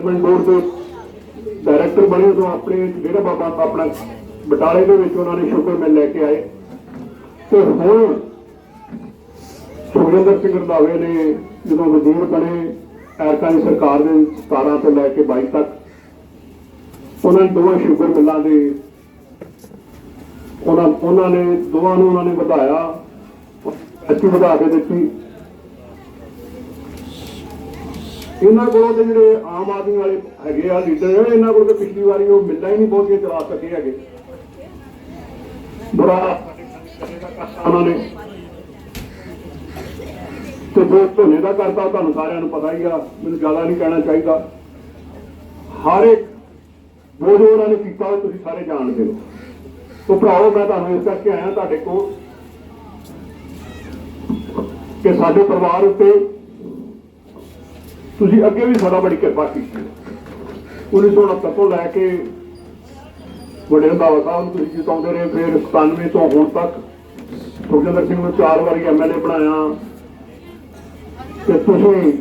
Government board ਦੇ director ਬਣੇ ਉਦੋਂ ਆਪਣੇ ਜਿਹੜਾ ਬਾਬਾ ਆਪਣਾ ਬਟਾਲੇ ਦੇ ਵਿੱਚ ਉਹਨਾਂ ਨੇ ਸ਼ੁਕਰ ਮਿਲ ਲੈ ਕੇ ਆਏ। ਤੇ ਹੁਣ ਸੁਖਜਿੰਦਰ ਸਿੰਘ ਰੰਧਾਵੇ ਨੇ ਜਦੋਂ ਵਜ਼ੀਰ ਬਣੇ ਐਰਕਾ ਦੀ ਸਰਕਾਰ ਦੇ 17 ਤੋਂ ਲੈ ਕੇ 22 ਤੱਕ, ਉਹਨਾਂ ਨੇ ਦੋਵਾਂ ਸ਼ੂਗਰ ਮਿੱਲਾਂ ਦੇ। ਉਹਨਾਂ ਉਹਨਾਂ ਨੇ, ਦੋਵਾਂ ਨੂੰ ਉਹਨਾਂ ਨੇ ਵਧਾਇਆ ਅੱਛੀ ਵਧਾ ਕੇ ਦਿੱਤੀ। ਇਹਨਾਂ ਕੋਲੋਂ ਤੇ ਜਿਹੜੇ ਆਮ ਆਦਮੀ ਵਾਲੇ ਹੈਗੇ ਆ ਲੀਡਰ ਇਹਨਾਂ ਕੋਲ ਤੇ ਪਿਛਲੀ ਵਾਰੀ ਉਹ ਮਿੱਲਾਂ ਹੀ ਨਹੀਂ ਬਹੁਤੀਆਂ ਚਲਾ ਸਕੇ ਹੈਗੇ। ਬੜਾ ਉਹਨਾਂ ਨੇ ਤੇ ਜੋ ਧੋਨੇ ਦਾ ਕਰਤਾ, ਤੁਹਾਨੂੰ ਸਾਰਿਆਂ ਨੂੰ ਪਤਾ ਹੀ ਆ, ਮੈਨੂੰ ਜ਼ਿਆਦਾ ਨਹੀਂ ਕਹਿਣਾ ਚਾਹੀਦਾ। ਹਰ ਇੱਕ ਜੋ ਜੋ ਉਹਨਾਂ ਨੇ ਕੀਤਾ ਤੁਸੀਂ ਸਾਰੇ ਜਾਣਦੇ ਹੋ। ਤੋ ਭਰਾਓ ਮੈਂ ਤੁਹਾਨੂੰ ਇਸ ਕਰਕੇ ਆਇਆ ਤੁਹਾਡੇ ਕੋਲ ਕਿ ਸਾਡੇ ਪਰਿਵਾਰ ਉੱਤੇ ਤੁਸੀਂ ਅੱਗੇ ਵੀ ਸਾਡਾ ਬੜੀ ਕਿਰਪਾ ਕੀਤੀ। 1969 ਤੋਂ ਲੈ ਕੇ ਵੱਡੇ ਰੰਧਾਵਾ ਸਾਹਿਬ ਨੂੰ ਤੁਸੀਂ ਜਿਤਾਉਂਦੇ ਰਹੇ, ਫਿਰ 97 ਤੋਂ ਹੁਣ ਤੱਕ ਸੁਖਜਿੰਦਰ ਸਿੰਘ ਨੂੰ ਚਾਰ ਵਾਰੀ ਐਮਐਲਏ ਬਣਾਇਆ। ਤੇ ਤੁਸੀਂ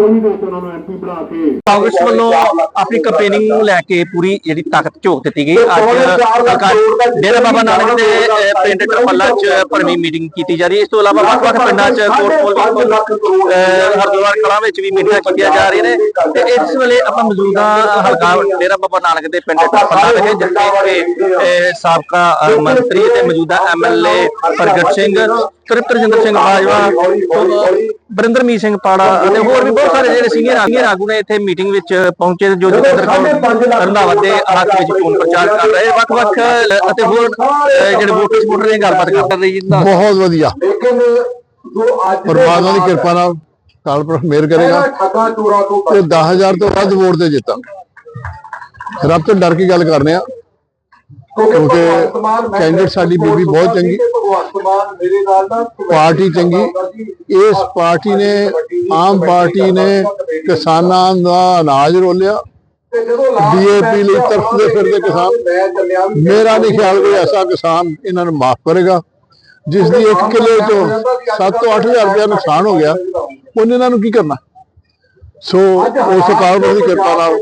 24 ਦੇ ਵਿੱਚ ਉਹਨਾਂ ਨੂੰ ਐਮਪੀ ਬਣਾ ਕੇ। ਕਾਂਗਰਸ ਵੱਲੋਂ ਆਪਣੀ ਕੰਪੇਨਿੰਗ ਨੂੰ ਲੈ ਕੇ ਪੂਰੀ ਜਿਹੜੀ ਤਾਕਤ ਝੋਕ ਦਿੱਤੀ ਗਈ। ਅੱਜ ਸਰਕਾਰ ਡੇਰਾ ਬਾਬਾ ਨਾਨਕ ਦੇ ਅਹ, ਪਿੰਡ ਟਰਮੱਲਾ ਚ ਭਰਵੀਂ ਮੀਟਿੰਗ ਕੀਤੀ ਜਾ ਰਹੀ ਹੈ। ਇਸ ਤੋਂ ਇਲਾਵਾ ਵੱਖ-ਵੱਖ ਪਿੰਡਾਂ ਚ ਕੋਟਪੋਲ ਵੀ ਅਹ, ਹਰਿਦੁਆਰ ਕਲਾਂ ਵਿੱਚ ਵੀ ਮੀਟਿੰਗਾਂ ਕੀਤੀਆਂ ਜਾ ਰਹੀਆਂ ਨੇ। ਤੇ ਇਸ ਵੇਲੇ ਆਪਾਂ ਮੌਜੂਦਾ ਹਲਕਾ ਡੇਰਾ ਬਾਬਾ ਨਾਨਕ ਦੇ ਪਿੰਡ ਟਰਮੱਲਾ ਵਿਖੇ ਜਿੱਥੇ ਕਿ ਸਾਬਕਾ ਮੰਤਰੀ ਤੇ ਮੌਜੂਦਾ ਐਮਐਲਏ ਪ੍ਰਗਟ ਸਿੰਘ ਤ੍ਰਿਪਤਰਜਿੰਦਰ ਸਿੰਘ ਬਾਜਵਾ ਬਰਿੰਦਰਮੀਤ ਸਿੰਘ ਪਾੜਾ ਅਤੇ ਹੋਰ ਵੀ ਬਹੁਤ ਸਾਰੇ ਜਿਹੜੇ ਸੀਨੀਅਰ ਸੀਨੀਅਰ ਆਗੂ ਨੇ ਇੱਥੇ ਮੀਟਿੰਗ ਵਿੱਚ ਪਹੁੰਚੇ ਜੋ ਜਤਿੰਦਰ ਕੌਰ ਰੰਧਾਵਾ ਦੇ ਹੱਕ ਵਿੱਚ ਚੋਣ ਪ੍ਰਚਾਰ ਕਰ ਰਹੇ ਵੱਖ-ਵੱਖ ਅਤੇ ਹੋਰ ਜਿਹੜੇ ਵੋਟਰ ਸਪੋਰਟਰ ਨੇ ਗੱਲਬਾਤ ਕਰ ਰਹੇ ਜੀ ਦਾ ਬਹੁਤ ਵਧੀਆ। ਲੇਕਿਨ ਜੋ ਅੱਜ ਪਰਮਾਤਮਾ ਦੀ ਕਿਰਪਾ ਨਾਲ ਕਾਲ ਪਰ ਮਿਹਰ ਕਰੇਗਾ। ਤੋਂ ਤੇ 10000 ਤੋਂ ਵੱਧ ਵੋਟ ਤੇ ਜਿੱਤਾਂਗੇ ਰੱਬ ਤੋਂ ਡਰ ਕੇ ਗੱਲ ਕਰਨੇ ਆ। ਕਿਉਂਕਿ ਕੈਂਡੀਡੇਟ ਸਾਡੀ ਬੀਬੀ ਬਹੁਤ ਚੰਗੀ ਪਾਰਟੀ ਚੰਗੀ। ਇਸ ਪਾਰਟੀ ਨੇ ਆਮ ਪਾਰਟੀ ਨੇ ਕਿਸਾਨਾਂ ਦਾ ਅਨਾਜ ਰੋਲਿਆ। ਤੇ ਡੀਏਪੀ ਲਈ ਤਰਸਦੇ ਫਿਰਦੇ ਕਿਸਾਨ। ਮੇਰਾ ਨਹੀਂ ਖਿਆਲ ਕੋਈ ਐਸਾ ਕਿਸਾਨ ਇਹਨਾਂ ਨੂੰ ਮਾਫ ਕਰੇਗਾ। ਜਿਸ ਦੀ ਇੱਕ ਕਿਲੇ ਚੋਂ 7 ਤੋਂ 8000 ਰੁਪਏ ਨੁਕਸਾਨ ਹੋ ਗਿਆ। ਉਹਨੇ ਇਹਨਾਂ ਨੂੰ ਕੀ ਕਰਨਾ? ਸੋ ਉਸ ਪੁਰਖ ਦੀ ਕਿਰਪਾ ਨਾਲ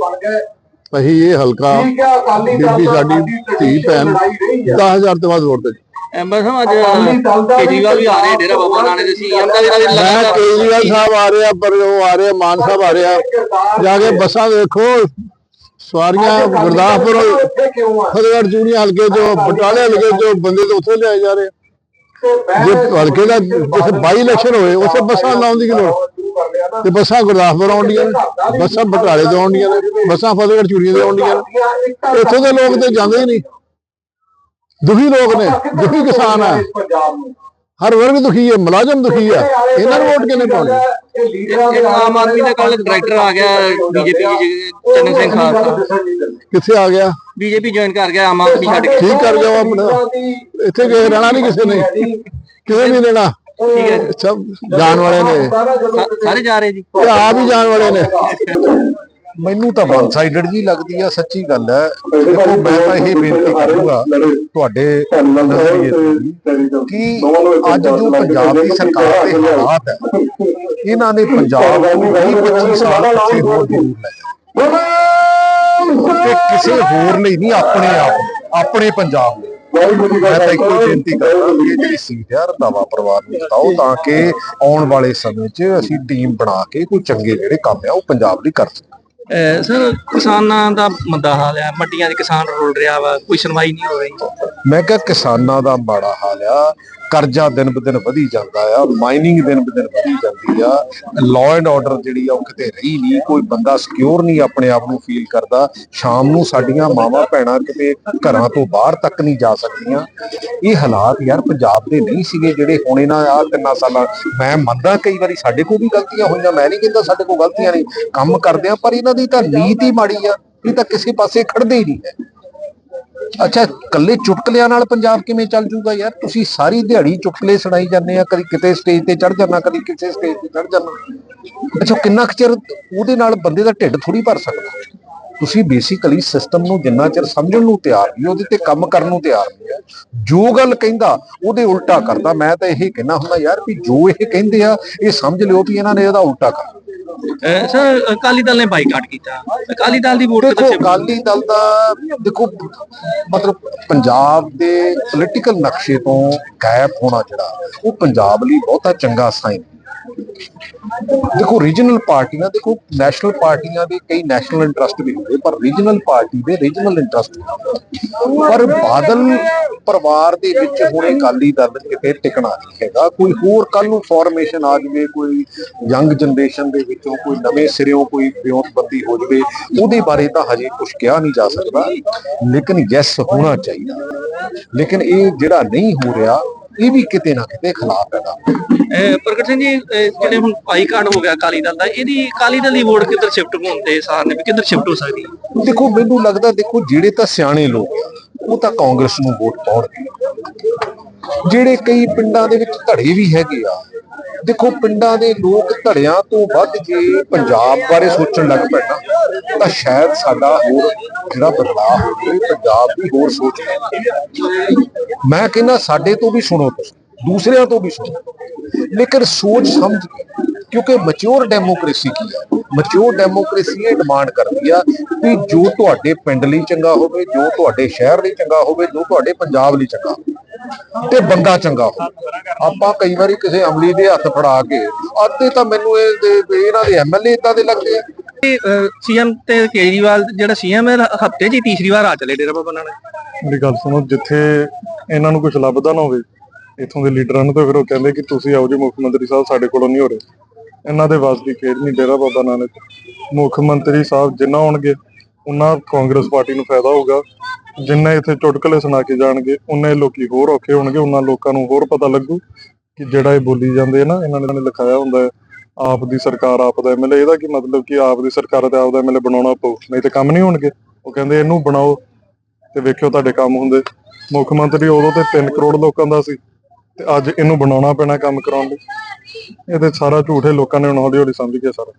ਅਸੀਂ ਇਹ ਹਲਕਾ ਠੀਕ ਹੈ ਅਕਾਲੀ ਦਲ ਬੀਬੀ ਦਾ ਸਾਡੀ ਧੀ ਭੈਣ ਲੜਾਈ ਰਹੀ ਹੈ 10000 ਤੋਂ ਵੱਧ ਵੋਟ ਤੇ ਐਂਬਰ ਸਾਹਿਬ ਅੱਜ ਕੇਜਰੀਵਾਲ ਵੀ ਆ ਰਹੇ ਡੇਰਾ ਬਾਬਾ ਨਾਨਕ ਦੇ ਸੀਐਮ ਦਾ ਜਿਹੜਾ ਵੀ ਮੈਂ ਕੇਜਰੀਵਾਲ ਸਾਹਿਬ ਆ ਰਿਹਾ ਪਰ ਉਹ ਆ ਰਿਹਾ ਮਾਨ ਸਾਹਿਬ ਆ ਰਿਹਾ। ਜਾ ਕੇ ਬੱਸਾਂ ਦੇਖੋ ਸਵਾਰੀਆਂ ਗੁਰਦਾਸਪੁਰ ਆ? ਫਤਿਹਗੜ੍ਹ ਚੂੜੀਆਂ ਹਲਕੇ ਤੋਂ ਬਟਾਲੇ ਹਲਕੇ ਤੋਂ ਬੰਦੇ ਤਾਂ ਉੱਥੇ ਲਿਆਏ ਜਾ ਰਹੇ ਆ। ਜੇ ਹਲਕੇ ਦਾ ਜਿੱਥੇ 22 ਇਲੈਕਸ਼ਨ ਹੋਏ ਉੱਥੇ ਬੱਸਾਂ ਲਾਉਣ ਦੀ ਕੀ ਲੋੜ? ਤੇ ਬੱਸਾਂ ਗੁਰਦਾਸਪੁਰ ਆਉਂਦੀਆਂ ਨੇ ਬੱਸਾਂ ਬਟਾਲੇ ਤੋਂ ਆਉਂਦੀਆਂ ਨੇ ਬੱਸਾਂ ਫਤਿਹਗੜ੍ਹ ਚੂੜੀਆਂ ਤੋਂ ਆਉਂਦੀਆਂ ਨੇ। ਇੱਥੋਂ ਦੇ ਲੋਕ ਤੇ ਜਾਂਦੇ ਹੀ ਨਹੀਂ। ਦੁਖੀ ਲੋਕ ਨੇ ਦੁਖੀ ਕਿਸਾਨ ਆ। ਹਰ ਵਰਗ ਦੁਖੀ ਹੈ ਮੁਲਾਜ਼ਮ ਦੁਖੀ ਹੈ ਇਹਨਾਂ ਨੂੰ ਵੋਟ ਕਿਹਨੇ ਪਾਉਣੀ? ਦੇ ਆਮ ਆਦਮੀ ਦਾ ਕੱਲ ਡਾਇਰੈਕਟਰ ਆ ਗਿਆ ਬੀਜੇਪੀ ਚੰਨ ਸਿੰਘ ਖਾਲਸਾ। ਕਿੱਥੇ ਆ ਗਿਆ? ਬੀਜੇਪੀ ਜੁਆਇਨ ਕਰ ਗਿਆ ਆਮ ਆਦਮੀ ਛੱਡ ਕੇ। ਠੀਕ ਕਰ ਜਾਓ ਆਪਣਾ। ਇੱਥੇ ਕਿਸੇ ਰਹਿਣਾ ਨਹੀਂ ਕਿਸੇ ਨੇ। ਕਿਸੇ ਨਹੀਂ ਰਹਿਣਾ। ਠੀਕ ਹੈ ਸਭ ਜਾਣ ਵਾਲੇ ਨੇ। ਸਾਰੇ ਜਾ ਰਹੇ ਜੀ। ਤੇ ਆਪ ਹੀ ਜਾਣ ਵਾਲੇ ਨੇ। ਮੈਨੂੰ ਤਾਂ ਵਨ ਸਾਈਡਡ ਜੀ ਲੱਗਦੀ ਆ ਸੱਚੀ ਗੱਲ ਹੈ। ਦੇਖੋ ਮੈਂ ਤਾਂ ਇਹ ਬੇਨਤੀ ਕਰੂੰਗਾ ਤੁਹਾਡੇ ਨਜ਼ਰੀਏ ਤੋਂ ਕਿ ਅੱਜ ਜੋ ਪੰਜਾਬ ਦੀ ਸਰਕਾਰ ਦੇ ਹਾਲਾਤ ਹੈ ਇਹਨਾਂ ਨੇ ਪੰਜਾਬ ਨੂੰ 20 25 ਸਾਲ ਪਿੱਛੇ ਹੋਰ ਜ਼ਰੂਰ ਲੈ ਤੇ ਕਿਸੇ ਹੋਰ ਲਈ ਨਹੀਂ ਆਪਣੇ ਆਪ ਆਪਣੇ ਪੰਜਾਬ ਲਈ ਮੈਂ ਤਾਂ ਇੱਕੋ ਬੇਨਤੀ ਕਰਾਂਗਾ ਕਿ ਜਿਹੜੀ ਸੀਟ ਹੈ ਰੰਧਾਵਾ ਪਰਿਵਾਰ ਨੂੰ ਜਿਤਾਓ ਤਾਂ ਕਿ ਆਉਣ ਵਾਲੇ ਸਮੇਂ 'ਚ ਅਸੀਂ ਟੀਮ ਬਣਾ ਕੇ ਕੋਈ ਚੰਗੇ ਜਿਹੜੇ ਕੰਮ ਆ ਉਹ ਪੰਜਾਬ ਲਈ ਕਰ ਸਕੀਏ। ਸਰ ਕਿਸਾਨਾਂ ਦਾ ਮੰਦਾ ਹਾਲ ਹੈ ਮੰਡੀਆਂ 'ਚ ਕਿਸਾਨ ਰੁਲ ਰਿਹਾ ਵਾ ਕੋਈ ਸੁਣਵਾਈ ਨਹੀਂ ਹੋ ਰਹੀ। ਮੈਂ ਕਿਹਾ ਕਿਸਾਨਾਂ ਦਾ ਮਾੜਾ ਹਾਲ ਆ ਕਰਜ਼ਾ ਦਿਨ ਬ ਦਿਨ ਵਧੀ ਜਾਂਦਾ ਆ ਮਾਈਨਿੰਗ ਦਿਨ ਬ ਵਧੀ ਜਾਂਦੀ ਆ ਲਾਅ ਐਂਡ ਆਰਡਰ ਜਿਹੜੀ ਆ ਉਹ ਕਿਤੇ ਰਹੀ ਨਹੀਂ, ਕੋਈ ਬੰਦਾ ਸਿਕਿਉਰ ਨਹੀਂ ਆਪਣੇ ਆਪ ਨੂੰ ਫੀਲ ਕਰਦਾ, ਸ਼ਾਮ ਨੂੰ ਸਾਡੀਆਂ ਮਾਵਾਂ ਭੈਣਾਂ ਕਿਤੇ ਘਰਾਂ ਤੋਂ ਬਾਹਰ ਤੱਕ ਨਹੀਂ ਜਾ ਸਕਦੀਆਂ। ਇਹ ਹਾਲਾਤ ਯਾਰ ਪੰਜਾਬ ਦੇ ਨਹੀਂ ਸੀਗੇ ਜਿਹੜੇ ਹੁਣ ਇਹਨਾਂ ਆ ਤਿੰਨਾਂ ਸਾਲਾਂ, ਮੈਂ ਮੰਨਦਾ ਕਈ ਵਾਰੀ ਸਾਡੇ ਕੋਲ ਵੀ ਗਲਤੀਆਂ ਹੋਈਆਂ, ਮੈਂ ਨਹੀਂ ਕਹਿੰਦਾ ਸਾਡੇ ਕੋਲ ਗਲਤੀਆਂ ਨਹੀਂ, ਕੰਮ ਕਰਦੇ ਆ, ਪਰ ਇਹਨਾਂ ਦੀ ਤਾਂ ਨੀਤ ਹੀ ਮਾੜੀ ਆ, ਇਹ ਤਾਂ ਕਿਸੇ ਪਾਸੇ ਖੜਦੇ ਹੀ ਨਹੀਂ ਹੈ। ਅੱਛਾ ਕੱਲੇ ਚੁਟਕਲਿਆਂ ਨਾਲ ਪੰਜਾਬ ਕਿਵੇਂ ਚੱਲ ਜੂਗਾ ਯਾਰ? ਤੁਸੀਂ ਸਾਰੀ ਦਿਹਾੜੀ ਚੁਟਕਲੇ ਸੁਣਾਈ ਜਾਂਦੇ ਆ, ਕਦੀ ਕਿਤੇ ਸਟੇਜ ਤੇ ਚੜ ਜਾਣਾ ਕਦੀ ਕਿਸੇ ਸਟੇਜ ਤੇ ਚੜ ਜਾਣਾ ਅੱਛਾ, ਕਿੰਨਾ ਕੁ ਚਿਰ ਉਹਦੇ ਨਾਲ ਬੰਦੇ ਦਾ ਢਿੱਡ ਥੋੜੀ ਭਰ ਸਕਦਾ? ਤੁਸੀਂ ਬੇਸਿਕਲੀ ਸਿਸਟਮ ਨੂੰ ਜਿੰਨਾ ਚਿਰ ਸਮਝਣ ਨੂੰ ਤਿਆਰ ਨਹੀਂ, ਉਹਦੇ ਤੇ ਕੰਮ ਕਰਨ ਨੂੰ ਤਿਆਰ ਨਹੀਂ ਹੈ। ਜੋ ਗੱਲ ਕਹਿੰਦਾ, ਉਹਦੇ ਉਲਟਾ ਕਰਦਾ। ਮੈਂ ਤਾਂ ਇਹ ਕਹਿਣਾ ਹੁੰਦਾ ਯਾਰ ਵੀ ਜੋ ਇਹ ਕਹਿੰਦੇ ਆ, ਇਹ ਸਮਝ ਲਿਓ ਵੀ ਇਹਨਾਂ ਨੇ ਇਹਦਾ ਉਲਟਾ ਕਰ ਸਰ ਅਕਾਲੀ ਦਲ ਨੇ ਬਾਈਕਾਟ ਕੀਤਾ। ਅਕਾਲੀ ਦਲ ਦੀ ਵੋਟ ਦੇਖੋ ਅਕਾਲੀ ਦਲ ਦਾ ਦੇਖੋ ਮਤਲਬ ਪੰਜਾਬ ਦੇ ਪੋਲੀਟੀਕਲ ਨਕਸ਼ੇ ਤੋਂ ਗਾਇਬ ਹੋਣਾ ਜਿਹੜਾ ਉਹ ਪੰਜਾਬ ਲਈ ਬਹੁਤਾ ਚੰਗਾ ਸਾਈਨ ਦੇਖੋ ਰੀਜਨਲ ਪਾਰਟੀਆਂ ਦੇਖੋ ਨੈਸ਼ਨਲ ਪਾਰਟੀਆਂ ਦੇ ਕਈ ਨੈਸ਼ਨਲ ਇੰਟਰਸਟ ਵੀ ਹੁੰਦੇ ਪਰ ਰੀਜਨਲ ਪਾਰਟੀ ਦੇ ਰੀਜਨਲ ਇੰਟਰਸਟ ਪਰ ਬਾਦਲ ਪਰਿਵਾਰ ਦੇ ਵਿੱਚ ਹੁਣੇ ਅਕਾਲੀ ਦਲ ਕਿਤੇ ਟਿਕਣਾ ਨਹੀਂ ਹੈਗਾ। ਕੋਈ ਹੋਰ ਕੱਲ ਨੂੰ ਫਾਰਮੇਸ਼ਨ ਆ ਜਾਵੇ ਕੋਈ ਯੰਗ ਜਨਰੇਸ਼ਨ ਦੇ ਵਿੱਚੋਂ ਕੋਈ ਨਵੇਂ ਸਿਰਿਓਂ ਕੋਈ ਵਿਉਂਤਬੰਦੀ ਹੋ ਜਾਵੇ ਉਹਦੇ ਬਾਰੇ ਤਾਂ ਹਜੇ ਕੁਝ ਕਿਹਾ ਨਹੀਂ ਜਾ ਸਕਦਾ। ਲੇਕਿਨ ਯੈਸ ਹੋਣਾ ਚਾਹੀਦਾ। ਲੇਕਿਨ ਇਹ ਜਿਹੜਾ ਨਹੀਂ ਹੋ ਰਿਹਾ ਇਹ ਵੀ ਕਿਤੇ ਨਾ ਕਿਤੇ ਖਿਲਾਫ ਹੈਗਾ ਪ੍ਰਗਟ ਸਿੰਘ ਜੀ ਜਿਹੜੇ ਹੁਣ ਬਾਈਕਾਟ ਹੋ ਗਿਆ ਅਕਾਲੀ ਦਲ ਦਾ ਇਹਦੀ ਅਕਾਲੀ ਦਲ ਦੀ ਵੋਟ ਕਿੱਧਰ ਸ਼ਿਫਟ ਹੋਣ ਦੇ ਸਾਰ ਨੇ ਵੀ ਕਿੱਧਰ ਸ਼ਿਫਟ ਹੋ ਸਕਦੀ? ਦੇਖੋ ਮੈਨੂੰ ਲੱਗਦਾ ਦੇਖੋ ਜਿਹੜੇ ਤਾਂ ਸਿਆਣੇ ਲੋਕ ਆ ਉਹ ਤਾਂ ਕਾਂਗਰਸ ਨੂੰ ਵੋਟ ਪਾਉਣਗੇ ਜਿਹੜੇ ਕਈ ਪਿੰਡਾਂ ਦੇ ਵਿੱਚ ਧੜੇ ਵੀ ਹੈਗੇ ਆ, ਦੇਖੋ ਪਿੰਡਾਂ ਦੇ ਲੋਕ ਧੜਿਆਂ ਤੋਂ ਵੱਧ ਜੇ ਪੰਜਾਬ ਬਾਰੇ ਸੋਚਣ ਲੱਗ ਪੈਣਾ ਤਾਂ ਸ਼ਾਇਦ ਸਾਡਾ ਹੋਰ ਜਿਹੜਾ ਬਦਲਾਅ ਹੋਵੇ ਪੰਜਾਬ ਦੀ ਹੋਰ ਸੋਚ ਲੈਣ। ਮੈਂ ਕਹਿੰਦਾ ਸਾਡੇ ਤੋਂ ਵੀ ਸੁਣੋ ਤੁਸੀਂ, ਦੂਸਰਿਆਂ ਤੋਂ ਵੀ ਸੁਣੋ। ਲੇਕਿਨ ਸੋਚ ਸਮਝ ਕੇ, ਕਿਉਂਕਿ ਮੈਚੁਰ ਡੈਮੋਕ੍ਰੇਸੀ ਕੀ ਹੈ ਮੈਚੁਰ ਡੈਮੋਕ੍ਰੇਸੀ ਇਹ ਡਿਮਾਂਡ ਕਰਦੀ ਆ ਕਿ ਜੋ ਤੁਹਾਡੇ ਪਿੰਡ ਲਈ ਚੰਗਾ ਹੋਵੇ ਜੋ ਤੁਹਾਡੇ ਸ਼ਹਿਰ ਲਈ ਚੰਗਾ ਹੋਵੇ ਜੋ ਤੁਹਾਡੇ ਪੰਜਾਬ ਲਈ ਚੰਗਾ ਹੋਵੇ ਤੇ ਬੰਦਾ ਚੰਗਾ ਹੋਵੇ। ਆਪਾਂ ਕਈ ਵਾਰੀ ਕਿਸੇ ਅਮਲੀ ਦੇ ਹੱਥ ਫੜਾ ਕੇ ਅੱਧੇ ਤਾਂ ਮੈਨੂੰ ਇਹ ਦੇ- ਇਹਨਾਂ ਦੇ ਐਮਐਲਏ ਇਦਾਂ ਦੇ ਲੱਗਦੇ ਆ ਸੀਐਮ ਤੇ ਕੇਜਰੀਵਾਲ ਜਿਹੜਾ ਸੀਐਮ ਹੈ ਹਫ਼ਤੇ 'ਚ ਹੀ ਤੀਸਰੀ ਵਾਰ ਆ ਚਲੇ ਡੇਰਾ ਬਾਬਾ ਨਾਨਕ। ਮੇਰੀ ਗੱਲ ਸੁਣੋ ਜਿੱਥੇ ਇਹਨਾਂ ਨੂੰ ਕੁਝ ਲੱਭਦਾ ਨਾ ਹੋਵੇ ਇਥੋਂ ਦੇ ਲੀਡਰਾਂ ਨੂੰ ਤਾਂ ਫਿਰ ਉਹ ਕਹਿੰਦੇ ਕਿ ਤੁਸੀਂ ਆਓ ਜੀ ਮੁੱਖ ਮੰਤਰੀ ਸਾਹਿਬ ਸਾਡੇ ਕੋਲੋਂ ਨਹੀਂ ਹੋ ਰਹੇ। ਇਹਨਾਂ ਦੇ ਵੱਸ ਦੀ ਖੇਡ ਨਹੀਂ, ਡੇਰਾ ਬਾਬਾ ਨਾਨਕ। ਮੁੱਖ ਮੰਤਰੀ ਸਾਹਿਬ ਜਿੰਨਾ ਹੋਣਗੇ, ਉਹਨਾਂ ਕਾਂਗਰਸ ਪਾਰਟੀ ਨੂੰ ਫਾਇਦਾ ਹੋਊਗਾ। ਜਿੰਨੇ ਇੱਥੇ ਚੁਟਕਲੇ ਸੁਣਾ ਕੇ ਜਾਣਗੇ ਉਹਨੇ ਲੋਕੀ ਹੋਰ ਔਖੇ ਹੋਣਗੇ, ਉਹਨਾਂ ਲੋਕਾਂ ਨੂੰ ਹੋਰ ਪਤਾ ਲੱਗੂ ਕਿ ਜਿਹੜਾ ਇਹ ਬੋਲੀ ਜਾਂਦੇ ਆ ਨਾ, ਇਹਨਾਂ ਨੇ ਲਿਖਾਇਆ ਹੁੰਦਾ ਹੈ, ਆਪ ਦੀ ਸਰਕਾਰ ਆਪ ਦਾ ਐਮਐਲਏ ਇਹਦਾ ਕੀ ਮਤਲਬ ਕਿ ਆਪ ਦੀ ਸਰਕਾਰ ਤੇ ਆਪ ਦਾ ਐਮਐਲਏ ਬਣਾਉਣਾ ਪਊ? ਨਹੀਂ ਤੇ ਕੰਮ ਨਹੀਂ ਹੋਣਗੇ। ਉਹ ਕਹਿੰਦੇ ਇਹਨੂੰ ਬਣਾਓ ਤੇ ਵੇਖਿਓ ਤੁਹਾਡੇ ਕੰਮ ਹੁੰਦੇ। ਮੁੱਖ ਮੰਤਰੀ ਉਦੋਂ ਤੇ 3 ਕਰੋੜ ਲੋਕਾਂ ਦਾ ਸੀ। ਤੇ ਅੱਜ ਇਹਨੂੰ ਬਣਾਉਣਾ ਪੈਣਾ ਕੰਮ ਕਰਾਉਣ ਲਈ। ਇਹ ਤੇ ਸਾਰਾ ਝੂਠੇ ਲੋਕਾਂ ਨੇ ਹੁਣ ਹੌਲੀ ਹੌਲੀ ਸਮਝ ਗਿਆ ਸਾਰਾ।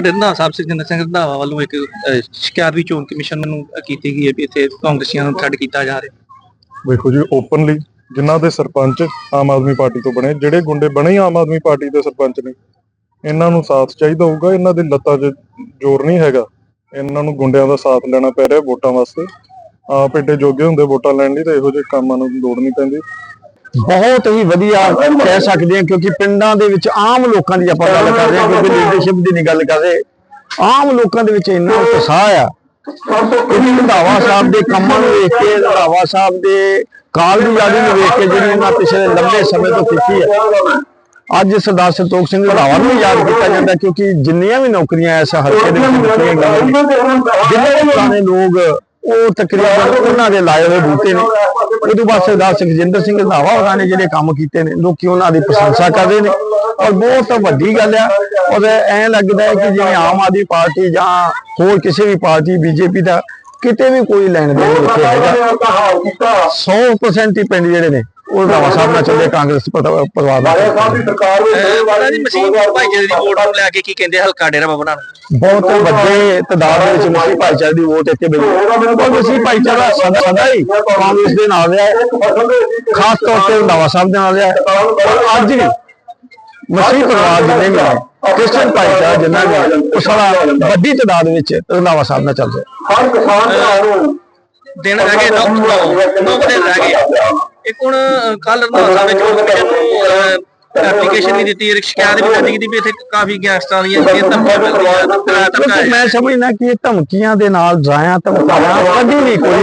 ਰੰਧਾਵਾ ਸਾਹਿਬ ਸੁਖਜਿੰਦਰ ਸਿੰਘ ਰੰਧਾਵਾ ਵੱਲੋਂ ਇੱਕ ਅਹ, ਸ਼ਿਕਾਇਤ ਵੀ ਚੋਣ ਕਮਿਸ਼ਨ ਨੂੰ ਕੀਤੀ ਗਈ ਹੈ ਵੀ ਇੱਥੇ ਕਾਂਗਰਸੀਆਂ ਨੂੰ ਥੱਡ ਕੀਤਾ ਜਾ ਰਿਹਾ। ਵੇਖੋ ਜੀ ਓਪਨਲੀ ਜਿਨ੍ਹਾਂ ਦੇ ਸਰਪੰਚ ਆਮ ਆਦਮੀ ਪਾਰਟੀ ਤੋਂ ਬਣੇ ਜਿਹੜੇ ਗੁੰਡੇ ਬਣੇ ਹੀ ਆਮ ਆਦਮੀ ਪਾਰਟੀ ਦੇ ਸਰਪੰਚ ਨੇ ਇਹਨਾਂ ਨੂੰ ਸਾਥ ਚਾਹੀਦਾ ਹੋਊਗਾ ਇਹਨਾਂ ਦੇ ਲੱਤਾਂ 'ਚ ਜ਼ੋਰ ਨਹੀਂ ਹੈਗਾ। ਇਹਨਾਂ ਨੂੰ ਗੁੰਡਿਆਂ ਦਾ ਸਾਥ ਲੈਣਾ ਪੈ ਰਿਹਾ ਵੋਟਾਂ ਵਾਸਤੇ। ਆਪ ਏਡੇ ਜੋਗੇ ਹੁੰਦੇ ਵੋਟਾਂ ਲੈਣ ਲਈ ਤੇ ਇਹੋ ਜਿਹੇ ਕੰਮਾਂ ਨੂੰ ਲੋੜ ਨਹੀਂ ਪੈਂਦੀ। ਬਹੁਤ ਹੀ ਵਧੀਆ ਕਹਿ ਸਕਦੇ ਹਾਂ ਕਿਉਂਕਿ ਪਿੰਡਾਂ ਦੇ ਵਿੱਚ ਆਮ ਲੋਕਾਂ ਦੀ ਆਪਾਂ ਗੱਲ ਕਰ ਰਹੇ ਹਾਂ ਕਿਉਂਕਿ ਲੀਡਰਸ਼ਿਪ ਦੀ ਨਹੀਂ ਗੱਲ ਕਰ ਰਹੇ। ਆਮ ਲੋਕਾਂ ਦੇ ਵਿੱਚ ਇੰਨਾ ਉਤਸ਼ਾਹ ਆ। ਕਿਉਂਕਿ ਰੰਧਾਵਾ ਸਾਹਿਬ ਦੇ ਕੰਮਾਂ ਨੂੰ ਵੇਖ ਕੇ ਰੰਧਾਵਾ ਸਾਹਿਬ ਦੇ ਕਾਰਗੁਜ਼ਾਰੀ ਨੂੰ ਵੇਖ ਕੇ ਜਿਹੜੀ ਉਹਨਾਂ ਪਿਛਲੇ ਲੰਬੇ ਸਮੇਂ ਤੋਂ ਕੀਤੀ ਹੈ ਅੱਜ ਸਰਦਾਰ ਸੰਤੋਖ ਸਿੰਘ ਰੰਧਾਵਾ ਨੂੰ ਯਾਦ ਕੀਤਾ ਜਾਂਦਾ ਕਿਉਂਕਿ ਜਿੰਨੀਆਂ ਵੀ ਨੌਕਰੀਆਂ ਇਸ ਹਲਕੇ ਦੇ ਵਿੱਚ ਦਿੱਤੀਆਂ ਗਈਆਂ ਨੇ ਜਿੰਨੇ ਵੀ ਪੁਰਾਣੇ ਲੋਕ ਉਹ ਤਕਰੀਬਨ ਉਹਨਾਂ ਦੇ ਲਾਏ ਹੋਏ ਬੂਟੇ ਨੇ। ਉਹਦੇ ਬਾਅਦ ਸਰਦਾਰ ਸੁਖਜਿੰਦਰ ਸਿੰਘ ਰੰਧਾਵਾ ਹੋਰਾਂ ਨੇ ਜਿਹੜੇ ਕੰਮ ਕੀਤੇ ਨੇ ਲੋਕੀ ਉਹਨਾਂ ਦੀ ਪ੍ਰਸ਼ੰਸਾ ਕਰਦੇ ਨੇ। ਔਰ ਬਹੁਤ ਵੱਡੀ ਗੱਲ ਆ ਔਰ ਐਂ ਲੱਗਦਾ ਹੈ ਕਿ ਜਿਵੇਂ ਆਮ ਆਦਮੀ ਪਾਰਟੀ ਜਾਂ ਹੋਰ ਕਿਸੇ ਵੀ ਪਾਰਟੀ ਬੀਜੇਪੀ ਦਾ ਕਿਤੇ ਵੀ ਕੋਈ ਲੈਣ ਦੇਣ ਇੱਥੇ ਹੈਗਾ। 100% ਹੀ ਪਿੰਡ ਜਿਹੜੇ ਨੇ ਉਹ ਰੰਧਾਵਾ ਸਾਹਿਬ ਨਾਲ ਚੱਲੇ ਕਾਂਗਰਸ ਪਰਿਵਾ- ਪਰਿਵਾਰ ਦਾ ਪਤਾ ਜੀ ਮਸੀਹ ਭਾਈਚਾਰੇ ਦੀ ਵੋਟ ਨੂੰ ਲੈ ਕੇ ਕੀ ਕਹਿੰਦੇ ਹਲਕਾ ਡੇਰਾ ਬਾਬਾ ਨਾਨਕ। ਬਹੁਤ ਵੱਡੇ ਤਦਾਦ ਦੇ ਵਿੱਚ ਮਸੀਹ ਭਾਈਚਾਰੇ ਦੀ ਵੋਟ ਇੱਥੇ ਮਿਲੀ। ਔਰ ਮਸੀਹ ਭਾਈਚਾਰਾ ਸਦਾ ਹੀ ਕਾਂਗਰਸ ਦੇ ਨਾਲ ਰਿਹਾ। ਹੈ ਖਾਸ ਤੌਰ ਤੇ ਰੰਧਾਵਾ ਸਾਹਿਬ ਦੇ ਨਾਲ ਰਿਹਾ। ਹੈ ਅੱਜ ਵੀ ਮਸੀਹ ਪਰਿਵਾਰ ਜਿੰਨੇ ਵੀ ਕ੍ਰਿਸਚਨ ਭਾਈਚਾਰਾ ਜਿੰਨਾ ਵੀ ਹੈ, ਉਹ ਸਾਰਾ ਵੱਡੀ ਤਦਾਦ ਵਿੱਚ ਰੰਧਾਵਾ ਸਾਹਿਬ ਨਾਲ ਚੱਲ ਰਿਹਾ। ਹਰ ਕਿਸਾਨ ਭਰਾ ਨੂੰ ਦਿਨ ਰਹਿ ਗਏ 9 9 ਦਿਨ ਰਹਿ ਗਏ। ਇੱਕ ਹੁਣ ਕੱਲ ਕਮਿਸ਼ਨ ਨੂੰ ਐਪਲੀਕੇਸ਼ਨ ਵੀ ਦਿੱਤੀ ਸ਼ਿਕਾਇਤ ਵੀ ਕੀਤੀ ਵੀ ਇੱਥੇ ਕਾਫੀ ਗੈਂਗਸਟਰਾਂ ਦੀਆਂ ਜਿਹੜੀਆਂ ਧਮਕੀਆਂ ਮੈਂ ਸਮਝਦਾ ਕਿ ਇਹ ਧਮਕੀਆਂ ਦੇ ਨਾਲ ਡਰਾਇਆ ਧਮਕਾਇਆ ਕਦੀ ਵੀ ਕੋਈ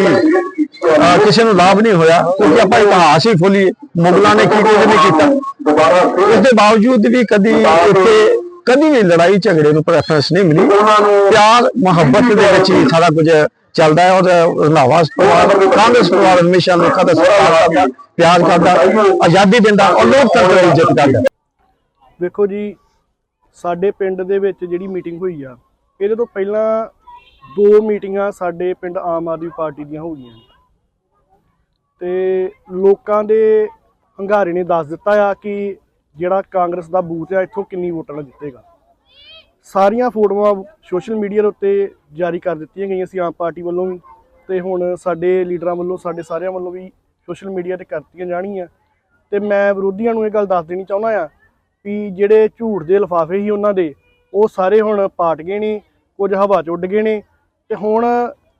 ਕਿਸੇ ਨੂੰ ਲਾਭ ਨਹੀਂ ਹੋਇਆ ਕਿਉਂਕਿ ਆਪਾਂ ਇਤਿਹਾਸ ਹੀ ਫੋਲੀਏ ਮੁਗਲਾਂ ਨੇ ਕੀ ਕੁਝ ਨਹੀਂ ਕੀਤਾ। ਇਸ ਦੇ ਬਾਵਜੂਦ ਵੀ ਕਦੀ ਇੱਥੇ ਕਦੀ ਵੀ ਲੜਾਈ ਝਗੜੇ ਨੂੰ ਪ੍ਰੈਫਰੈਂਸ ਨਹੀਂ ਮਿਲੀ। ਪਿਆਰ ਮੁਹੱਬਤ ਦੇ ਵਿੱਚ ਹੀ ਸਾਰਾ ਕੁਝ ਚੱਲਦਾ ਹੈ ਔਰ ਰੰਧਾਵਾ ਪਰਿਵਾਰ ਕਾਂਗਰਸ ਪਰਿਵਾਰ ਹਮੇਸ਼ਾ ਲੋਕਾਂ ਦਾ ਸਤਿਕਾਰ ਕਰਦਾ, ਪਿਆਰ ਕਰਦਾ, ਆਜ਼ਾਦੀ ਦਿੰਦਾ ਔਰ ਲੋਕਤੰਤਰ ਦੀ ਇੱਜ਼ਤ ਕਰਦਾ। ਵੇਖੋ ਜੀ, ਸਾਡੇ ਪਿੰਡ ਦੇ ਵਿੱਚ ਜਿਹੜੀ ਮੀਟਿੰਗ ਹੋਈ ਆ, ਇਹਦੇ ਤੋਂ ਪਹਿਲਾਂ ਦੋ ਮੀਟਿੰਗਾਂ ਸਾਡੇ ਪਿੰਡ ਆਮ ਆਦਮੀ ਪਾਰਟੀ ਦੀਆਂ ਹੋ ਗਈਆਂ ਤੇ ਲੋਕਾਂ ਦੇ ਹੰਗਾਰੇ ਨੇ ਦੱਸ ਦਿੱਤਾ ਆ ਕਿ ਜਿਹੜਾ ਕਾਂਗਰਸ ਦਾ ਬੂਥ ਆ, ਇੱਥੋਂ ਕਿੰਨੀ ਵੋਟਾਂ ਨਾਲ ਜਿੱਤੇਗਾ। ਸਾਰੀਆਂ ਫੋਟੋਆਂ ਸੋਸ਼ਲ ਮੀਡੀਆ ਦੇ ਉੱਤੇ ਜਾਰੀ ਕਰ ਦਿੱਤੀਆਂ ਗਈਆਂ ਸੀ ਆਮ ਪਾਰਟੀ ਵੱਲੋਂ ਵੀ। ਤੇ ਹੁਣ ਸਾਡੇ ਲੀਡਰਾਂ ਵੱਲੋਂ, ਸਾਡੇ ਸਾਰਿਆਂ ਵੱਲੋਂ ਵੀ ਸੋਸ਼ਲ ਮੀਡੀਆ ਤੇ ਕਰਤੀਆਂ ਜਾਣਗੀਆਂ। ਤੇ ਮੈਂ ਵਿਰੋਧੀਆਂ ਨੂੰ ਇਹ ਗੱਲ ਦੱਸ ਦੇਣੀ ਚਾਹੁੰਦਾ ਆ ਵੀ ਜਿਹੜੇ ਝੂਠ ਦੇ ਲਿਫਾਫੇ ਸੀ ਉਹਨਾਂ ਦੇ, ਉਹ ਸਾਰੇ ਹੁਣ ਪਾਟ ਗਏ ਨੇ, ਕੁਝ ਹਵਾ 'ਚ ਉੱਡ ਗਏ ਨੇ। ਤੇ ਹੁਣ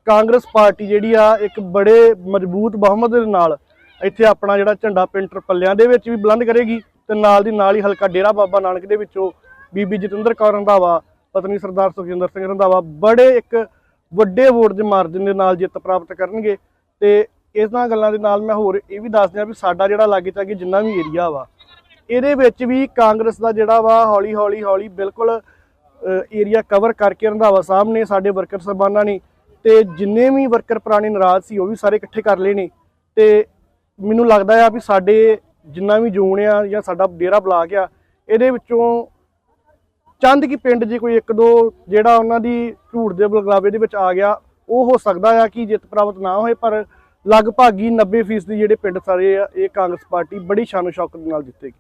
ਕਾਂਗਰਸ ਪਾਰਟੀ ਜਿਹੜੀ ਆ, ਇੱਕ ਬੜੇ ਮਜ਼ਬੂਤ ਬਹੁਮਤ ਦੇ ਨਾਲ ਇੱਥੇ ਆਪਣਾ ਜਿਹੜਾ ਝੰਡਾ ਪਿੰਟਰ ਪੱਲਿਆਂ ਦੇ ਵਿੱਚ ਵੀ ਬੁਲੰਦ ਕਰੇਗੀ ਤੇ ਨਾਲ ਦੀ ਨਾਲ ਹੀ ਹਲਕਾ ਡੇਰਾ ਬਾਬਾ ਨਾਨਕ ਦੇ ਵਿੱਚੋਂ ਬੀਬੀ ਜਤਿੰਦਰ ਕੌਰ ਰੰਧਾਵਾ, ਪਤਨੀ ਸਰਦਾਰ ਸੁਖਜਿੰਦਰ ਸਿੰਘ ਰੰਧਾਵਾ ਬੜੇ ਇੱਕ ਵੱਡੇ ਵੋਟ ਦੇ ਮਾਰਜਨ ਦੇ ਨਾਲ ਜਿੱਤ ਪ੍ਰਾਪਤ ਕਰਨਗੇ ਤੇ ਇਹਨਾਂ ਗੱਲਾਂ ਦੇ ਨਾਲ ਮੈਂ ਹੋਰ ਇਹ ਵੀ ਦੱਸ ਦਿਆਂ ਵੀ ਸਾਡਾ ਜਿਹੜਾ ਲਾਗੇ ਚਾਗੇ ਜਿੰਨਾ ਵੀ ਏਰੀਆ ਵਾ, ਇਹਦੇ ਵਿੱਚ ਵੀ ਕਾਂਗਰਸ ਦਾ ਜਿਹੜਾ ਵਾ ਹੌਲੀ ਹੌਲੀ ਹੌਲੀ ਬਿਲਕੁਲ ਏਰੀਆ ਕਵਰ ਕਰਕੇ ਰੰਧਾਵਾ ਸਾਹਿਬ ਨੇ ਸਾਡੇ ਵਰਕਰ ਸਾਹਿਬਾਨਾਂ ਨੇ ਤੇ ਜਿੰਨੇ ਵੀ ਵਰਕਰ ਪੁਰਾਣੇ ਨਾਰਾਜ਼ ਸੀ ਉਹ ਵੀ ਸਾਰੇ ਇਕੱਠੇ ਕਰ ਲਏ ਨੇ ਤੇ ਮੈਨੂੰ ਲੱਗਦਾ ਆ ਵੀ ਸਾਡੇ ਜਿੰਨਾ ਵੀ ਜੂਨ ਆ ਜਾਂ ਸਾਡਾ ਡੇਰਾ ਬਲਾਕ ਆ, ਇਹਦੇ ਵਿੱਚੋਂ ਚੰਦ ਕੀ ਪਿੰਡ ਜੇ ਕੋਈ ਇੱਕ ਦੋ ਜਿਹੜਾ ਉਹਨਾਂ ਦੀ ਝੂਠ ਦੇ ਬਲਗਲਾਵੇ ਦੇ ਵਿੱਚ ਆ ਗਿਆ, ਉਹ ਹੋ ਸਕਦਾ ਆ ਕਿ ਜਿੱਤ ਪ੍ਰਾਪਤ ਨਾ ਹੋਏ, ਪਰ ਲਗਭਗ ਹੀ 90% ਜਿਹੜੇ ਪਿੰਡ ਸਾਰੇ ਆ, ਇਹ ਕਾਂਗਰਸ ਪਾਰਟੀ ਬੜੀ ਸ਼ਾਨੋ ਸ਼ੌਕਤ ਨਾਲ ਜਿੱਤੇਗੀ।